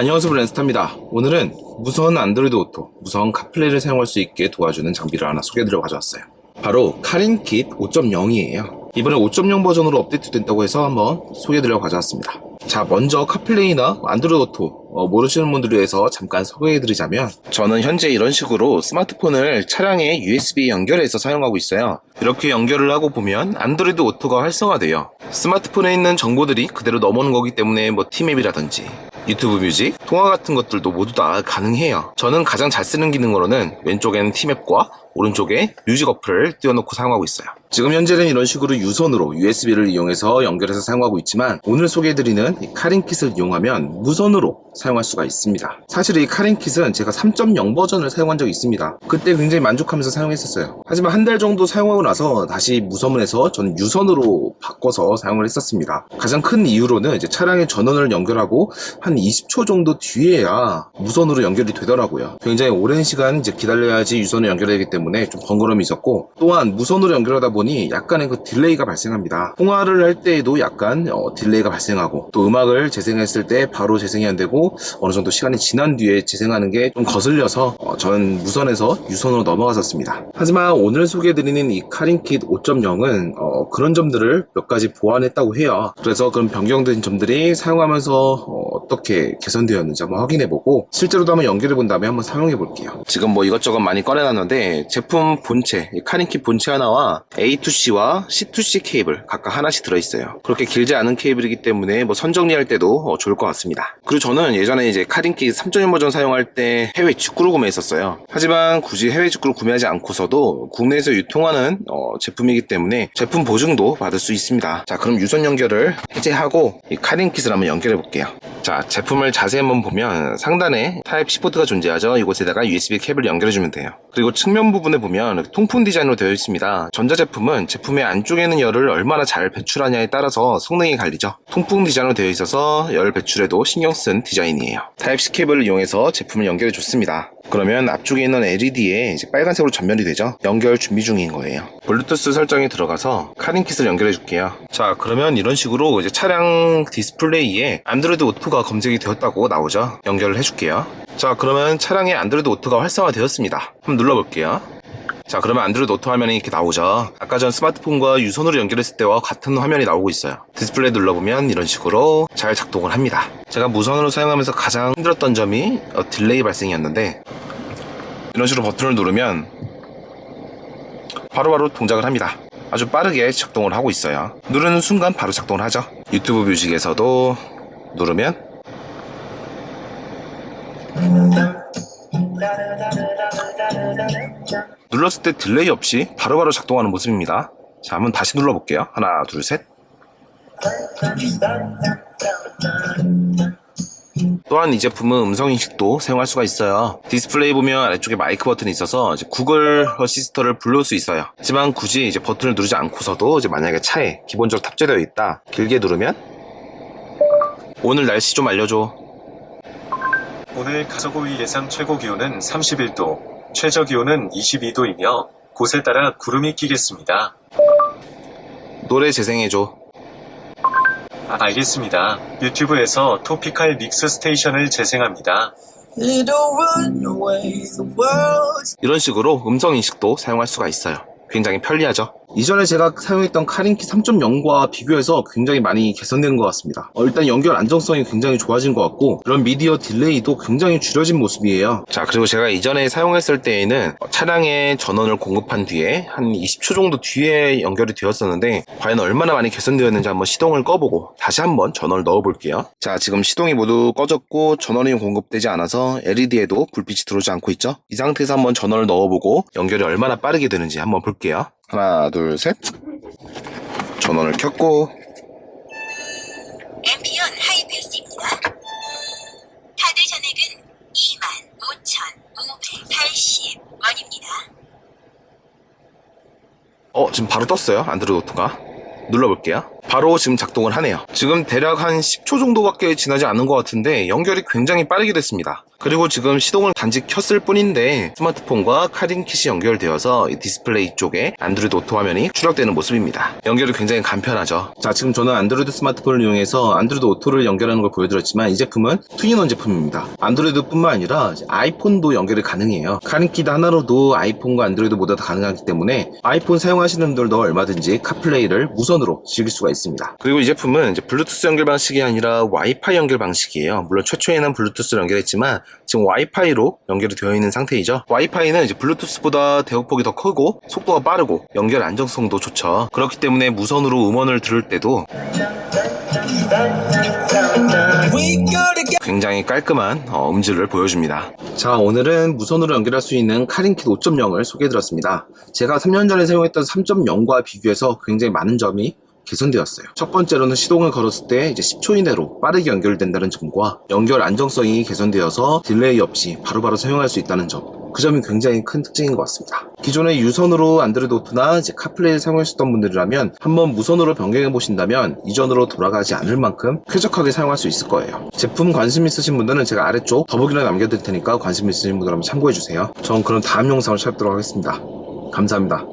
안녕하세요 랜스타입니다. 오늘은 무선 안드로이드 오토 무선 카플레이를 사용할 수 있게 도와주는 장비를 하나 소개해드려 가져왔어요. 바로 카린킷 5.0이에요. 이번에 5.0 버전으로 업데이트 된다고 해서 한번 소개해드려 가져왔습니다. 자 먼저 카플레이나 안드로이드 오토 어, 모르시는 분들을 위해서 잠깐 소개해드리자면 저는 현재 이런 식으로 스마트폰을 차량에 USB 연결해서 사용하고 있어요. 이렇게 연결을 하고 보면 안드로이드 오토가 활성화돼요. 스마트폰에 있는 정보들이 그대로 넘어오는 거기 때문에 뭐 티맵이라든지 유튜브 뮤직, 통화 같은 것들도 모두 다 가능해요. 저는 가장 잘 쓰는 기능으로는 왼쪽에는 티맵과 오른쪽에 뮤직 어플을 띄워놓고 사용하고 있어요. 지금 현재는 이런 식으로 유선으로 USB를 이용해서 연결해서 사용하고 있지만 오늘 소개해드리는 이 카린킷을 이용하면 무선으로 사용할 수가 있습니다. 사실 이 카린킷은 제가 3.0 버전을 사용한 적이 있습니다. 그때 굉장히 만족하면서 사용했었어요. 하지만 한 달 정도 사용하고 나서 다시 무선에서 저는 유선으로 바꿔서 사용을 했었습니다. 가장 큰 이유로는 이제 차량의 전원을 연결하고 한 20초 정도 뒤에야 무선으로 연결이 되더라고요. 굉장히 오랜 시간 이제 기다려야지 유선을 연결되기 때문에 좀 번거로움이 있었고 또한 무선으로 연결하다 보니 약간의 그 딜레이가 발생합니다. 통화를 할 때에도 약간 어, 딜레이가 발생하고 또 음악을 재생했을 때 바로 재생이 안 되고 어느 정도 시간이 지난 뒤에 재생하는 게 좀 거슬려서 어, 저는 무선에서 유선으로 넘어갔었습니다. 하지만 오늘 소개해드리는 이 카린킷 5.0은 어, 그런 점들을 몇 가지 보완했다고 해요. 그래서 그런 변경된 점들이 사용하면서 어, 떻게 개선되었는지 한번 확인해보고 실제로도 한번 연결해 본 다음에 한번 사용해 볼게요. 지금 뭐 이것저것 많이 꺼내놨는데 제품 본체, 이 카린킷 본체 하나와 A2C와 C2C 케이블 각각 하나씩 들어있어요. 그렇게 길지 않은 케이블이기 때문에 뭐 선정리할 때도 어, 좋을 것 같습니다. 그리고 저는 예전에 이제 카린킷 3.1 버전 사용할 때 해외 직구로 구매했었어요. 하지만 굳이 해외 직구로 구매하지 않고서도 국내에서 유통하는 어, 제품이기 때문에 제품 보증도 받을 수 있습니다. 자, 그럼 유선 연결을 해제하고 이 카린킷을 한번 연결해 볼게요. 자, 제품을 자세히 한번 보면 상단에 타입 C 포트가 존재하죠. 이곳에다가 USB 케이블 연결해 주면 돼요. 그리고 측면 부분에 보면 통풍 디자인으로 되어 있습니다. 전자제품은 제품의 안쪽에는 열을 얼마나 잘 배출하냐에 따라서 성능이 갈리죠. 통풍 디자인으로 되어 있어서 열 배출에도 신경 쓴 디자인이에요. 타입 C 케이블을 이용해서 제품을 연결해 줬습니다. 그러면 앞쪽에 있는 LED에 이제 빨간색으로 전면이 되죠. 연결 준비 중인 거예요. 블루투스 설정이 들어가서 카린킷을 연결해 줄게요. 자, 그러면 이런 식으로 이제 차량 디스플레이에 안드로이드 오토가 검색이 되었다고 나오죠. 연결을 해 줄게요. 자, 그러면 차량에 안드로이드 오토가 활성화되었습니다. 한번 눌러 볼게요. 자, 그러면 안드로이드 오토 화면이 이렇게 나오죠. 아까 전 스마트폰과 유선으로 연결했을 때와 같은 화면이 나오고 있어요. 디스플레이 눌러보면 이런 식으로 잘 작동을 합니다. 제가 무선으로 사용하면서 가장 힘들었던 점이 어, 딜레이 발생이었는데 이런 식으로 버튼을 누르면 바로 바로 동작을 합니다. 아주 빠르게 작동을 하고 있어요. 누르는 순간 바로 작동을 하죠. 유튜브 뮤직에서도 누르면 눌렀을 때 딜레이 없이 바로바로 작동하는 모습입니다. 자, 한번 다시 눌러볼게요. 하나, 둘, 셋. 또한 이 제품은 음성 인식도 사용할 수가 있어요. 디스플레이 보면 아래쪽에 마이크 버튼이 있어서 구글 어시스터를 불러올 수 있어요. 하지만 굳이 이제 버튼을 누르지 않고서도 이제 만약에 차에 기본적으로 탑재되어 있다. 길게 누르면 오늘 날씨 좀 알려줘. 오늘 가서고의 예상 최고 기온은 31도, 최저 기온은 22도이며 곳에 따라 구름이 끼겠습니다. 노래 재생해줘. 아, 알겠습니다. 유튜브에서 토피칼 믹스 스테이션을 재생합니다. 이런 식으로 음성 인식도 사용할 수가 있어요. 굉장히 편리하죠. 이전에 제가 사용했던 카린키 3.0과 비교해서 굉장히 많이 개선된 것 같습니다. 어, 일단 연결 안정성이 굉장히 좋아진 것 같고 이런 미디어 딜레이도 굉장히 줄여진 모습이에요. 자 그리고 제가 이전에 사용했을 때에는 차량에 전원을 공급한 뒤에 한 20초 정도 뒤에 연결이 되었었는데 과연 얼마나 많이 개선되었는지 한번 시동을 꺼보고 다시 한번 전원을 넣어볼게요. 자 지금 시동이 모두 꺼졌고 전원이 공급되지 않아서 LED에도 불빛이 들어오지 않고 있죠. 이 상태에서 한번 전원을 넣어보고 연결이 얼마나 빠르게 되는지 한번 볼게요. 하나, 둘, 셋. 전원을 켰고, 앰피언 하이패스입니다. 카드 전액은 25,580원입니다. 어, 지금 바로 떴어요. 안드로이드 오토가. 눌러볼게요. 바로 지금 작동을 하네요. 지금 대략 한 10초 정도밖에 지나지 않은 것 같은데 연결이 굉장히 빠르게 됐습니다. 그리고 지금 시동을 단지 켰을 뿐인데 스마트폰과 카링킷이 연결되어서 이 디스플레이 쪽에 안드로이드 오토 화면이 출력되는 모습입니다. 연결이 굉장히 간편하죠. 자, 지금 저는 안드로이드 스마트폰을 이용해서 안드로이드 오토를 연결하는 걸 보여드렸지만 이 제품은 투인원 제품입니다. 안드로이드뿐만 아니라 아이폰도 연결이 가능해요. 카링킷 하나로도 아이폰과 안드로이드 모두 다 가능하기 때문에 아이폰 사용하시는 분들도 얼마든지 카플레이를 무선으로 즐길 수가 있습니다. 그리고 이 제품은 블루투스 연결 방식이 아니라 와이파이 연결 방식이에요. 물론 최초에는 블루투스를 연결했지만 지금 와이파이로 연결이 되어 있는 상태이죠. 와이파이는 이제 블루투스보다 대역폭이 더 크고 속도가 빠르고 연결 안정성도 좋죠. 그렇기 때문에 무선으로 음원을 들을 때도. 굉장히 깔끔한 어, 음질을 보여줍니다. 자, 오늘은 무선으로 연결할 수 있는 카링킷 5.0을 소개해드렸습니다. 제가 3년 전에 사용했던 3.0과 비교해서 굉장히 많은 점이 개선되었어요. 첫 번째로는 시동을 걸었을 때 이제 10초 이내로 빠르게 연결된다는 점과 연결 안정성이 개선되어서 딜레이 없이 바로바로 사용할 수 있다는 점. 그 점이 굉장히 큰 특징인 것 같습니다. 기존에 유선으로 안드로이드 오토나 이제 카플레이를 사용하셨던 분들이라면 한번 무선으로 변경해 보신다면 이전으로 돌아가지 않을 만큼 쾌적하게 사용할 수 있을 거예요. 제품 관심 있으신 분들은 제가 아래쪽 더보기를 남겨둘 테니까 관심 있으신 분들 한번 참고해 주세요. 전 그럼 다음 영상을 찾도록 하겠습니다. 감사합니다.